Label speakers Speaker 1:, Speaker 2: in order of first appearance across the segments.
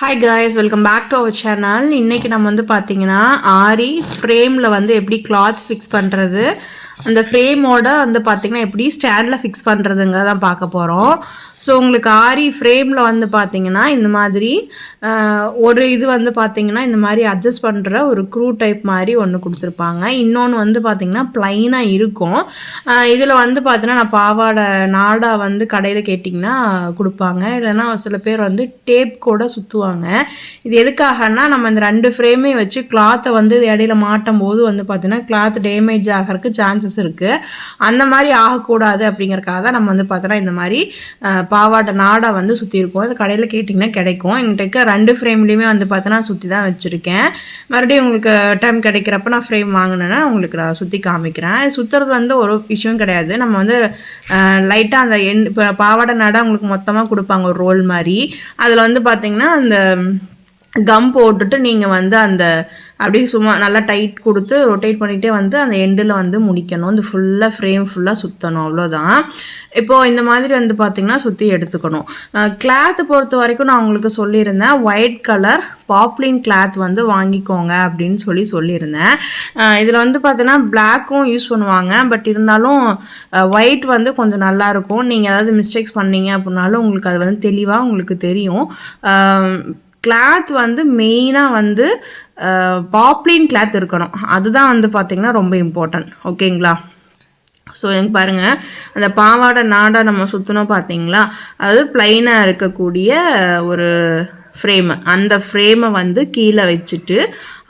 Speaker 1: Hi guys welcome back to our channel இன்றைக்கி நம்ம வந்து பார்த்தீங்கன்னா ஆரி ஃப்ரேமில் வந்து எப்படி கிளாத் ஃபிக்ஸ் பண்ணுறது அந்த ஃப்ரேமோட வந்து பார்த்தீங்கன்னா எப்படி ஸ்டாண்டில் ஃபிக்ஸ் பண்ணுறதுங்க தான் பார்க்க போகிறோம் ஸோ உங்களுக்கு ஆரி ஃப்ரேமில் வந்து பார்த்தீங்கன்னா இந்த மாதிரி ஒரு இது வந்து பார்த்தீங்கன்னா இந்த மாதிரி அட்ஜஸ்ட் பண்ணுற ஒரு க்ரூ டைப் மாதிரி ஒன்று கொடுத்துருப்பாங்க. இன்னொன்று வந்து பார்த்தீங்கன்னா ப்ளைனாக இருக்கும். இதில் வந்து பார்த்தீங்கன்னா நான் பாவாடை நாடா வந்து கடையில் கேட்டிங்கன்னா கொடுப்பாங்க. இல்லைன்னா சில பேர் வந்து டேப் கூட சுற்றுவாங்க இது எதுக்காகன்னா நம்ம இந்த ரெண்டு ஃப்ரேமே வச்சு கிளாத்தை வந்து இடையில மாட்டும் போது வந்து பார்த்தீங்கன்னா கிளாத் டேமேஜ் ஆகிறதுக்கு சான்சஸ் இருக்குது அந்த மாதிரி ஆகக்கூடாது அப்படிங்கிறக்காக தான் நம்ம வந்து பார்த்தோன்னா இந்த மாதிரி அஹ், பாவாடை நாடா வந்து சுற்றி இருக்கும் அது கடையில் கேட்டிங்கன்னா கிடைக்கும். எங்கிட்ட இருக்க ரெண்டு ஃப்ரேம்லேயுமே வந்து பார்த்தோன்னா சுற்றி தான் வச்சுருக்கேன். மறுபடியும் உங்களுக்கு டைம் கிடைக்கிறப்ப நான் ஃப்ரேம் வாங்கினேன்னா உங்களுக்கு நான் சுற்றி காமிக்கிறேன். சுற்றுறது வந்து ஒரு விஷயம் கிடையாது. நம்ம வந்து லைட்டாக அந்த எண் இப்போ பாவாடை நாடா உங்களுக்கு மொத்தமாக கொடுப்பாங்க ஒரு ரோல் மாதிரி. அதில் வந்து பார்த்தீங்கன்னா அந்த கம் போட்டுட்டு நீங்கள் வந்து அந்த அப்படியே சும்மா நல்லா டைட் கொடுத்து ரொட்டேட் பண்ணிகிட்டே வந்து அந்த எண்டில் வந்து முடிக்கணும். இந்த ஃபுல்லாக ஃப்ரேம் ஃபுல்லாக சுற்றணும் அவ்வளோதான் இப்போது இந்த மாதிரி வந்து பார்த்திங்கன்னா சுற்றி எடுத்துக்கணும். கிளாத்து பொறுத்த வரைக்கும் நான் உங்களுக்கு சொல்லியிருந்தேன். ஒயிட் கலர் பாப்ளின் கிளாத் வந்து வாங்கிக்கோங்க அப்படின்னு சொல்லி சொல்லியிருந்தேன். இதில் வந்து பார்த்தீங்கன்னா பிளாக்கும் யூஸ் பண்ணுவாங்க. பட் இருந்தாலும் ஒயிட் வந்து கொஞ்சம் நல்லாயிருக்கும் நீங்கள் ஏதாவது மிஸ்டேக்ஸ் பண்ணீங்க அப்படின்னாலும் உங்களுக்கு அது வந்து தெளிவாக உங்களுக்கு தெரியும். கிளாத் வந்து மெயினாக வந்து பாப்ளின் கிளாத் இருக்கணும். அதுதான் வந்து பார்த்திங்கன்னா ரொம்ப இம்பார்ட்டன்ட் ஓகேங்களா? ஸோ எனக்கு பாருங்கள் அந்த பாவாடை நாடை நம்ம சுற்றினோம் பார்த்தீங்களா அது பிளைனாக இருக்கக்கூடிய ஒரு ஃப்ரேமு அந்த ஃப்ரேமை வந்து கீழே வச்சுட்டு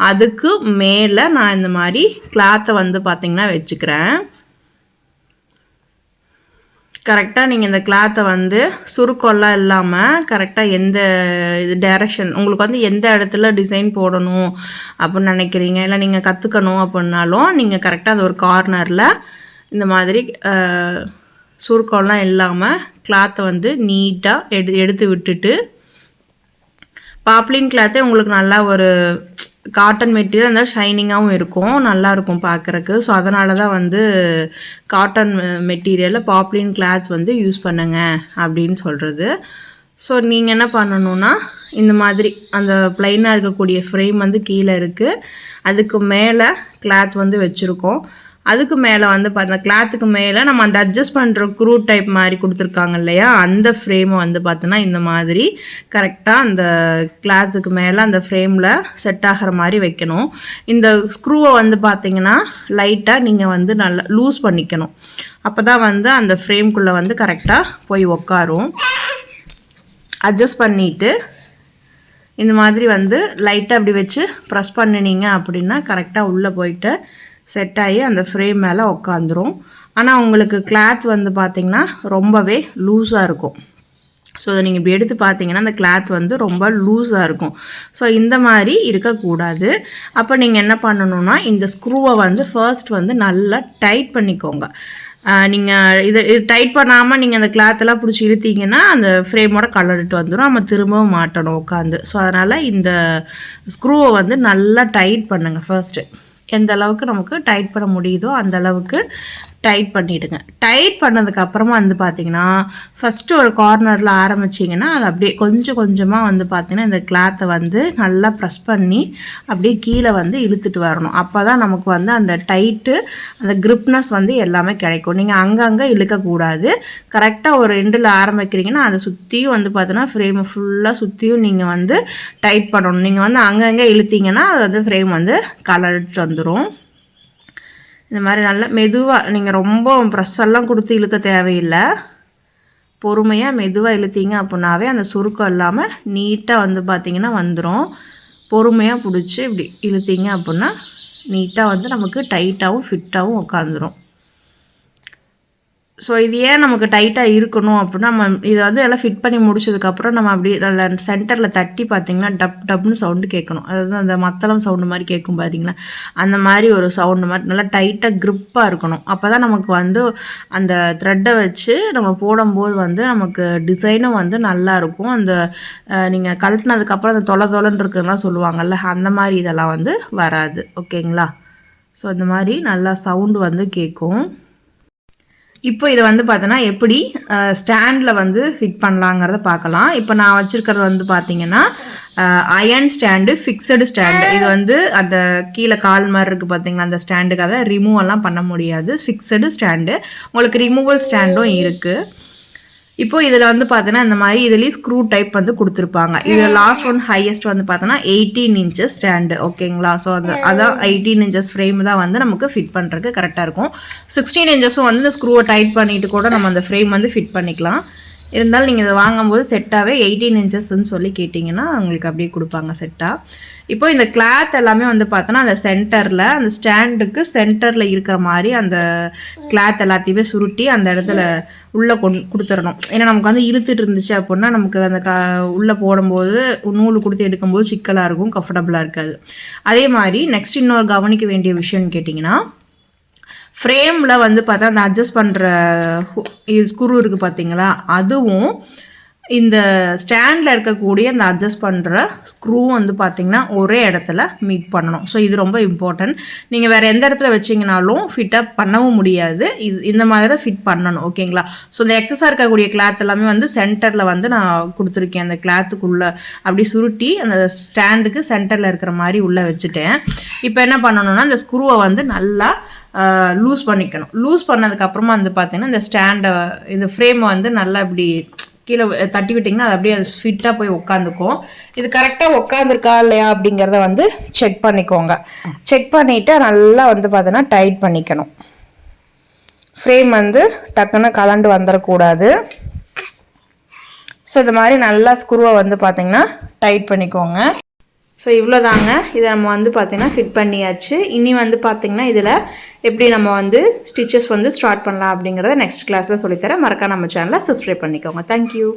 Speaker 1: அதுக்கு மேலே நான் இந்த மாதிரி கிளாத்தை வந்து பார்த்திங்கன்னா வச்சுக்கிறேன். கரெக்டாக நீங்கள் இந்த கிளாத்தை வந்து சுருக்கம்லாம் இல்லாமல் கரெக்டாக எந்த இது டைரக்ஷன் உங்களுக்கு வந்து எந்த இடத்துல டிசைன் போடணும் அப்படின்னு நினைக்கிறீங்க? இல்லை நீங்கள் கற்றுக்கணும் அப்படின்னாலும் நீங்கள் கரெக்டாக அது ஒரு கார்னரில் இந்த மாதிரி சுருக்கம்லாம் இல்லாமல் கிளாத்தை வந்து நீட்டாக எடு எடுத்து விட்டுட்டு பாப்ளின் கிளாத்தே உங்களுக்கு நல்லா ஒரு காட்டன் மெட்டீரியல் இருந்தால் ஷைனிங்காகவும் இருக்கும் நல்லா இருக்கும் பார்க்குறக்கு ஸோ அதனால தான் வந்து காட்டன் மெட்டீரியலில் பாப்ளின் கிளாத் வந்து யூஸ் பண்ணுங்க அப்படின்னு சொல்கிறது ஸோ நீங்கள் என்ன பண்ணணும்னா இந்த மாதிரி அந்த ப்ளைனாக இருக்கக்கூடிய ஃப்ரேம் வந்து கீழே இருக்குது அதுக்கு மேலே கிளாத் வந்து வச்சுருக்கோம். அதுக்கு மேலே வந்து பார்த்தா கிளாத்துக்கு மேலே நம்ம அந்த அட்ஜஸ்ட் பண்ணுற க்ரூ டைப் மாதிரி கொடுத்துருக்காங்க இல்லையா? அந்த ஃப்ரேமை வந்து பார்த்தோன்னா இந்த மாதிரி கரெக்டாக அந்த கிளாத்துக்கு மேலே அந்த ஃப்ரேமில் செட் ஆகிற மாதிரி வைக்கணும். இந்த ஸ்க்ரூவை வந்து பார்த்தீங்கன்னா லைட்டாக நீங்கள் வந்து நல்லா லூஸ் பண்ணிக்கணும். அப்போ தான் வந்து அந்த ஃப்ரேம்குள்ளே வந்து கரெக்டாக போய் உக்காரும். அட்ஜஸ்ட் பண்ணிவிட்டு இந்த மாதிரி வந்து லைட்டாக அப்படி வச்சு ப்ரெஸ் பண்ணினீங்க அப்படின்னா கரெக்டாக உள்ளே போயிட்டு செட் ஆகி அந்த ஃப்ரேம் மேலே உக்காந்துரும். ஆனால் உங்களுக்கு கிளாத் வந்து பார்த்திங்கன்னா ரொம்பவே லூஸாக இருக்கும். ஸோ அதை நீங்கள் இப்படி எடுத்து பார்த்தீங்கன்னா அந்த கிளாத் வந்து ரொம்ப லூஸாக இருக்கும். ஸோ இந்த மாதிரி இருக்கக்கூடாது. அப்போ நீங்கள் என்ன பண்ணணும்னா இந்த ஸ்க்ரூவை வந்து ஃபர்ஸ்ட் வந்து நல்லா டைட் பண்ணிக்கோங்க. நீங்கள் இதை இது டைட் பண்ணாமல் நீங்கள் அந்த கிளாத்தெல்லாம் பிடிச்சி இழுத்தீங்கன்னா அந்த ஃப்ரேமோட கலரிட்டு வந்துடும் நம்ம திரும்பவும் மாட்டணும் உட்காந்து ஸோ அதனால் இந்த ஸ்க்ரூவை வந்து நல்லா டைட் பண்ணுங்கள் ஃபர்ஸ்ட்டு எந்த அளவுக்கு நமக்கு டைட் பண்ண முடியுதோ அந்த அளவுக்கு டைட் பண்ணிவிடுங்க டைட் பண்ணதுக்கு அப்புறமா வந்து பார்த்தீங்கன்னா ஃபஸ்ட்டு ஒரு கார்னரில் ஆரம்பிச்சிங்கன்னா அது அப்படியே கொஞ்சம் கொஞ்சமாக வந்து பார்த்தீங்கன்னா இந்த கிளாத்தை வந்து நல்லா ப்ரெஸ் பண்ணி அப்படியே கீழே வந்து இழுத்துட்டு வரணும். அப்போ தான் நமக்கு வந்து அந்த டைட்டு அந்த கிரிப்னஸ் வந்து எல்லாமே கிடைக்கும். நீங்கள் அங்கங்கே இழுக்கக்கூடாது. கரெக்டாக ஒரு எண்டில் ஆரம்பிக்கிறீங்கன்னா அதை சுற்றியும் வந்து பார்த்தீங்கன்னா ஃப்ரேமை ஃபுல்லாக சுற்றியும் நீங்கள் வந்து டைட் பண்ணணும். நீங்கள் வந்து அங்கங்கே இழுத்தீங்கன்னா அது வந்து ஃப்ரேம் வந்து கலரிட்டு வந்துடும் இந்த மாதிரி நல்லா மெதுவாக நீங்கள் ரொம்ப ப்ரெஷ்ஷெல்லாம் கொடுத்து இழுக்க தேவையில்லை. பொறுமையாக மெதுவாக இழுத்தீங்க அப்படின்னாவே அந்த சுருக்கம் இல்லாமல் நீட்டாக வந்து பார்த்திங்கன்னா வந்துடும் பொறுமையாக பிடிச்சி இப்படி இழுத்தீங்க அப்படின்னா நீட்டாக வந்து நமக்கு டைட்டாகவும் ஃபிட்டாகவும் உட்காந்துரும் ஸோ இது ஏன் நமக்கு டைட்டாக இருக்கணும் அப்படின்னா நம்ம இதை வந்து எல்லாம் ஃபிட் பண்ணி முடிச்சதுக்கப்புறம் நம்ம அப்படி நல்ல சென்டரில் தட்டி பார்த்தீங்கன்னா டப் டப்னு சவுண்டு கேட்கணும். அதாவது அந்த மத்தளம் சவுண்டு மாதிரி கேட்கும் பார்த்தீங்களா அந்த மாதிரி ஒரு சவுண்டு மாதிரி நல்லா டைட்டாக க்ரிப்பாக இருக்கணும். அப்போ தான் நமக்கு வந்து அந்த த்ரெட்டை வச்சு நம்ம போடும்போது வந்து நமக்கு டிசைனும் வந்து நல்லாயிருக்கும் அந்த நீங்கள் கழட்டினதுக்கப்புறம் அந்த தொலை தொலைன்னு இருக்குலாம் சொல்லுவாங்கல்ல அந்த மாதிரி இதெல்லாம் வந்து வராது. ஓகேங்களா ஸோ அந்த மாதிரி நல்லா சவுண்டு வந்து கேட்கும். இப்போ இதை வந்து பார்த்தோன்னா எப்படி ஸ்டாண்டில் வந்து ஃபிட் பண்ணலாங்கிறத பார்க்கலாம். இப்போ நான் வச்சுருக்கிறது வந்து பார்த்தீங்கன்னா அயன் ஸ்டாண்டு ஃபிக்ஸடு ஸ்டாண்டு இது வந்து அந்த கீழே கால் மாதிரி இருக்குது பார்த்தீங்களா அந்த ஸ்டாண்டுக்காக ரிமூவ் எல்லாம் பண்ண முடியாது. ஃபிக்ஸடு ஸ்டாண்டு உங்களுக்கு ரிமூவல் ஸ்டாண்டும் இருக்குது இப்போ இதில் வந்து பார்த்தீங்கன்னா இந்த மாதிரி இதுலேயும் ஸ்க்ரூ டைப் வந்து கொடுத்துருப்பாங்க. இது லாஸ்ட் ஒன் ஹையஸ்ட் வந்து பார்த்தோன்னா எயிட்டீன் இன்ச்சஸ் ஸ்டாண்டு ஓகேங்களா ஸோ அது அதான் எயிட்டீன் இன்ச்சஸ் ஃப்ரேம் தான் வந்து நமக்கு ஃபிட் பண்ணுறதுக்கு கரெக்டாக இருக்கும். சிக்ஸ்டீன் இன்ச்சஸும் வந்து இந்த ஸ்க்ரூவை டைட் பண்ணிட்டு கூட நம்ம அந்த ஃப்ரேம் வந்து ஃபிட் பண்ணிக்கலாம். இருந்தாலும் நீங்கள் இதை வாங்கும்போது செட்டாகவே எயிட்டீன் இன்ச்சஸ்ன்னு சொல்லி கேட்டிங்கன்னா உங்களுக்கு அப்படியே கொடுப்பாங்க செட்டாக இப்போ இந்த கிளாத் எல்லாமே வந்து பார்த்தோன்னா அந்த சென்டரில் அந்த ஸ்டாண்டுக்கு சென்டரில் இருக்கிற மாதிரி அந்த கிளாத் எல்லாத்தையுமே சுருட்டி அந்த இடத்துல உள்ளே கொண்டு கொடுத்துடணும். ஏன்னா நமக்கு வந்து இழுத்துட்டு இருந்துச்சு அப்படின்னா நமக்கு அந்த க உள்ளே போடும்போது நூல் கொடுத்து எடுக்கும்போது சிக்கலாக இருக்கும் கம்ஃபர்டபுளாக இருக்காது. அதே மாதிரி நெக்ஸ்ட் இன்னொரு கவனிக்க வேண்டிய விஷயம்னு கேட்டிங்கன்னா ஃப்ரேமில் வந்து பார்த்தா அந்த அட்ஜஸ்ட் பண்ணுற இது ஸ்க்ரூ இருக்குது பார்த்தீங்களா? அதுவும் இந்த ஸ்டாண்டில் இருக்கக்கூடிய அந்த அட்ஜஸ்ட் பண்ணுற ஸ்க்ரூ வந்து பார்த்திங்கன்னா ஒரே இடத்துல மீட் பண்ணணும். ஸோ இது ரொம்ப இம்பார்ட்டன்ட் நீங்கள் வேறு எந்த இடத்துல வச்சிங்கனாலும் ஃபிட்டப் பண்ணவும் முடியாது. இது இந்த மாதிரி தான் ஃபிட் பண்ணணும் ஓகேங்களா ஸோ இந்த எக்ஸஸாக இருக்கக்கூடிய கிளாத் எல்லாமே வந்து சென்டரில் வந்து நான் கொடுத்துருக்கேன். அந்த கிளாத்துக்குள்ளே அப்படி சுருட்டி அந்த ஸ்டாண்டுக்கு சென்டரில் இருக்கிற மாதிரி உள்ளே வச்சுட்டேன். இப்போ என்ன பண்ணணும்னா அந்த ஸ்க்ரூவை வந்து நல்லா லூஸ் பண்ணிக்கணும். லூஸ் பண்ணதுக்கப்புறமா வந்து பார்த்தீங்கன்னா இந்த ஸ்டாண்டை இந்த ஃப்ரேமை வந்து நல்லா இப்படி கீழே தட்டி விட்டிங்கன்னா அது அப்படியே அது ஃபிட்டாக போய் உட்காந்துக்கும் இது கரெக்டாக உட்காந்துருக்கா இல்லையா அப்படிங்கிறத வந்து செக் பண்ணிக்கோங்க. செக் பண்ணிவிட்டு நல்லா வந்து பார்த்தீங்கன்னா டைட் பண்ணிக்கணும். ஃப்ரேம் வந்து டக்குன்னு கலண்டு வந்துடக்கூடாது ஸோ இந்த மாதிரி நல்லா ஸ்க்ரூவை வந்து பார்த்தீங்கன்னா டைட் பண்ணிக்கோங்க. ஸோ இவ்வளோ தாங்க இதை நம்ம வந்து பார்த்திங்கன்னா ஃபிட் பண்ணியாச்சு. இனி வந்து பார்த்திங்கன்னா இதில் எப்படி நம்ம வந்து ஸ்டிச்சஸ் வந்து ஸ்டார்ட் பண்ணலாம் அப்படிங்கிறத நெக்ஸ்ட் கிளாஸில் சொல்லித்தரேன். மறக்காம நம்ம சேனலை சப்ஸ்கிரைப் பண்ணிக்கோங்க. தேங்க்யூ